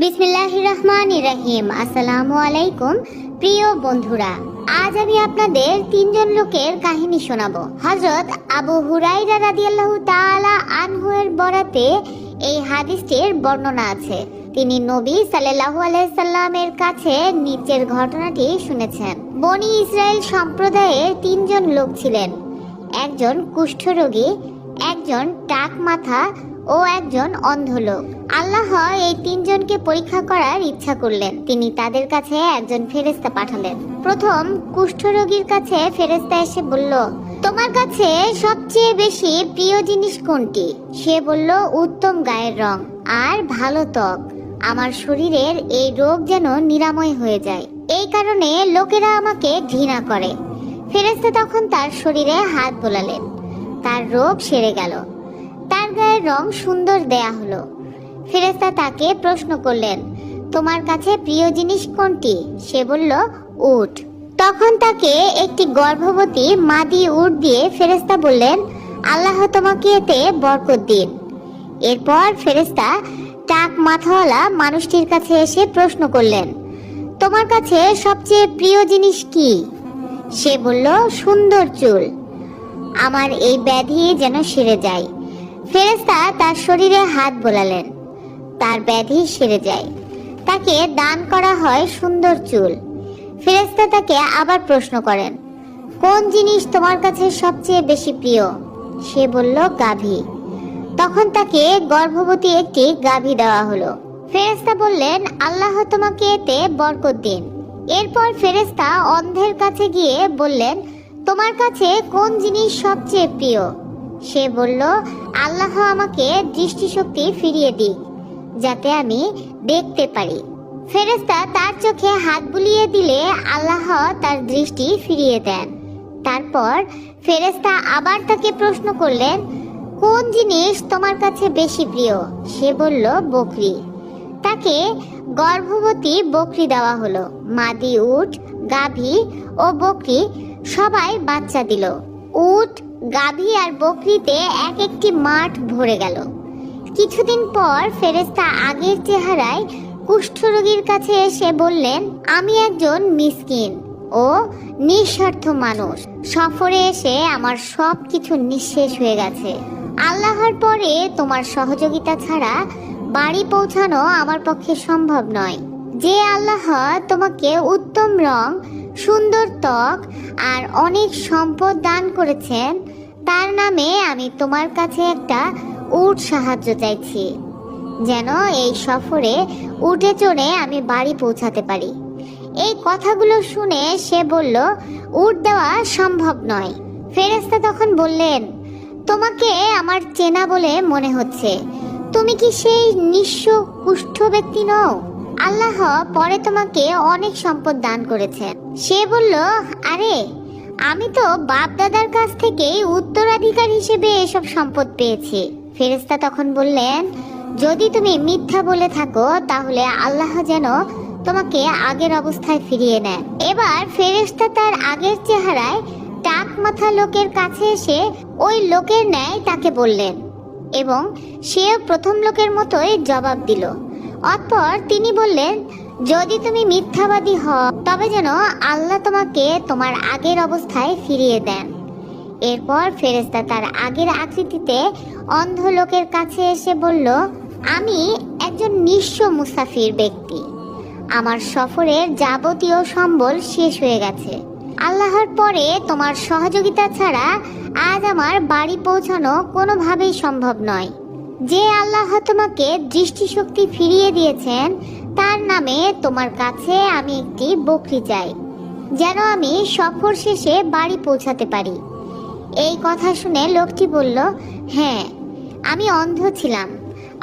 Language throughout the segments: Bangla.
বিসমিল্লাহ রহমান ইরাহিম আসসালামু আলাইকুম। প্রিয় বন্ধুরা, আজ আমি আপনাদের তিনজন লোকের কাহিনী শোনাবো। হজরত আবু হুরাইরা রাদিয়াল্লাহু তাআলা আনহুয়ের বরাতে এই হাদিসটির বর্ণনা আছে। তিনি নবী সাল্লাল্লাহু আলাইহি সাল্লামের কাছে নিচের ঘটনাটি শুনেছেন। বনি ইসরায়েল সম্প্রদায়ের তিনজন লোক ছিলেন। একজন কুষ্ঠরোগী, একজন টাক মাথা ও একজন অন্ধ লোক। আল্লাহ এই তিনজনকে পরীক্ষা করার ইচ্ছা করলেন। তিনি তাদের কাছে একজন ফেরেস্তা পাঠালেন। প্রথম কুষ্ঠরোগীর কাছে ফেরেস্তা এসে বলল, তোমার কাছে সবচেয়ে বেশি প্রিয় জিনিস কোনটি? সে বলল, উত্তম গায়ের রং আর ভালো ত্বক। আমার শরীরের এই রোগ যেন নিরাময় হয়ে যায়। এই কারণে লোকেরা আমাকে ঘৃণা করে। ফেরেস্তা তখন তার শরীরে হাত বোলালেন। তার রোগ সেরে গেল। তার গায়ের রং সুন্দর দেয়া হলো। ফেরেস্তা তাকে প্রশ্ন করলেন, তোমার কাছে প্রিয় জিনিস কোনটি? সে বলল, উট। তখন তাকে একটি গর্ভবতী মাদি উট দিয়ে ফেরেস্তা বললেন, আল্লাহ তোমাকে এতে বরকত দিন। এরপর ফেরেস্তা টাক মাথাওয়ালা মানুষটির কাছে এসে প্রশ্ন করলেন, তোমার কাছে সবচেয়ে প্রিয় জিনিস কি? সে বলল, সুন্দর চুল। আমার এই ব্যাধি যেন সেরে যায়। ফেরেস্তা তার শরীরে হাত বোলালেন। তার ব্যাধি সেরে যায়। তাকে দান করা হয় সুন্দর চুল। ফেরেস্তা তাকে আবার প্রশ্ন করেন, কোন জিনিস তোমার কাছে সবচেয়ে বেশি প্রিয়? সে বলল, গাভী। তখন তাকে গর্ভবতী একটি গাভী দেওয়া হলো। ফেরেস্তা বললেন, আল্লাহ তোমাকে এতে বরকত দিন। এরপর ফেরেস্তা অন্ধের কাছে গিয়ে বললেন, তোমার কাছে কোন জিনিস সবচেয়ে প্রিয়? সে বলল, আল্লাহ আমাকে দৃষ্টিশক্তি ফিরিয়ে দিক, যাতে আমি দেখতে পারি। ফেরেস্তা তার চোখে হাত বুলিয়ে দিলে আল্লাহ তার দৃষ্টি ফিরিয়ে দেন। তারপর ফেরেস্তা আবার তাকে প্রশ্ন করলেন, কোন জিনিস তোমার কাছে বেশি প্রিয়? সে বলল, বকরি। তাকে গর্ভবতী বকরি দেওয়া হলো। মাদি, উট, গাভী ও বকরি সবাই বাচ্চা দিল। উট গাভী আর বকরিতে এক একটি মাঠ ভরে গেল। কিছুদিন পর ফেরেস্তা আগের চেহারায় কুষ্ঠরোগীর কাছে এসে বললেন, আমি একজন মিসকিন ও নিঃস্বার্থ মানুষ। সফরে এসে আমার সব কিছু নিঃশেষ হয়ে গেছে। আল্লাহর পরে তোমার সহযোগিতা ছাড়া বাড়ি পৌঁছানো আমার পক্ষে সম্ভব নয়। যে আল্লাহ তোমাকে উত্তম রং সুন্দর ত্বক আর অনেক সম্পদ দান করেছেন। তার নামে আমি তোমার কাছে একটা উট সাহায্য চাইছি। যেন এই সফরে উঠে চড়ে আমি বাড়ি পৌঁছাতে পারি। এই কথাগুলো শুনে সে বলল, উট দেওয়া সম্ভব নয়। ফেরেস্তা তখন বললেন, তোমাকে আমার চেনা বলে মনে হচ্ছে। তুমি কি সেই নিঃস্ব কুষ্ঠ ব্যক্তি নও? আল্লাহ পরে তোমাকে অনেক সম্পদ দান করেছেন সে বলল, আরে, আমি তো বাপ দাদার কাছ থেকেই উত্তরাধিকার হিসেবে এসব সম্পদ পেয়েছি। ফেরেস্তা তখন বললেন, যদি তুমি মিথ্যা বলে থাকো, তাহলে আল্লাহ যেন তোমাকে আগের অবস্থায় ফিরিয়ে নেয়। এবার ফেরেস্তা তার আগের চেহারায় টাক মাথা লোকের কাছে এসে ওই লোকের ন্যায় তাকে বললেন এবং সেও প্রথম লোকের মতোই জবাব দিল। অতপর তিনি বললেন, যদি তুমি মিথ্যাবাদী হও, তবে যেন আল্লাহ তোমাকে তোমার আগের অবস্থায় ফিরিয়ে দেন। এরপর ফেরেস্তা তার আগের আকৃতিতে অন্ধ লোকের কাছে এসে বলল, আমি একজন নিঃস্ব মুসাফির ব্যক্তি। আমার সফরের যাবতীয় সম্বল শেষ হয়ে গেছে। আল্লাহর পরে তোমার সহযোগিতা ছাড়া আজ আমার বাড়ি পৌঁছানো কোনোভাবেই সম্ভব নয়। যে আল্লাহ তোমাকে দৃষ্টিশক্তি ফিরিয়ে দিয়েছেন, তার নামে তোমার কাছে আমি একটি বকরি চাই, যেন আমি সফর শেষে বাড়ি পৌঁছাতে পারি। এই কথা শুনে লোকটি বলল হ্যাঁ আমি অন্ধ ছিলাম।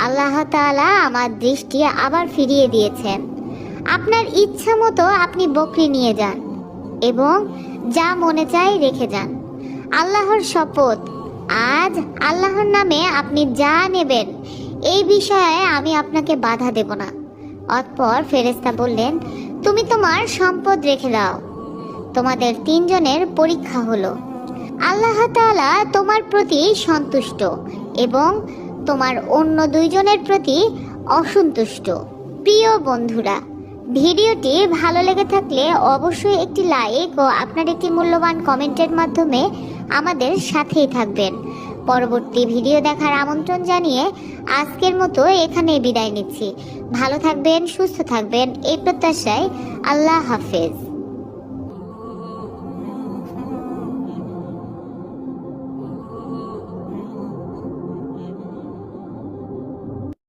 আল্লাহ তাআলা আমার দৃষ্টি আবার ফিরিয়ে দিয়েছেন। আপনার ইচ্ছা মতো আপনি বকরি নিয়ে যান এবং যা মনে চাই রেখে যান। আল্লাহর শপথ আজ আল্লাহর নামে আপনি যা নেবেন, এই বিষয়ে আমি আপনাকে বাধা দেব না। অতপর ফেরেস্তা বললেন, তুমি তোমার সম্পদ রেখে দাও। তোমাদের তিনজনের পরীক্ষা হলো। আল্লাহ তাআলা তোমার প্রতি সন্তুষ্ট এবং তোমার অন্য দুইজনের প্রতি অসন্তুষ্ট। প্রিয় বন্ধুরা, ভিডিওটি ভালো লেগে থাকলে অবশ্যই একটি লাইক ও আপনার একটি মূল্যবান কমেন্টের মাধ্যমে আমাদের সাথেই থাকবেন। পরবর্তী ভিডিও দেখার আমন্ত্রণ জানিয়ে আজকের মতো এখানে বিদায় নিচ্ছি। ভালো থাকবেন, সুস্থ থাকবেন, এই প্রত্যাশায় আল্লাহ হাফেজ।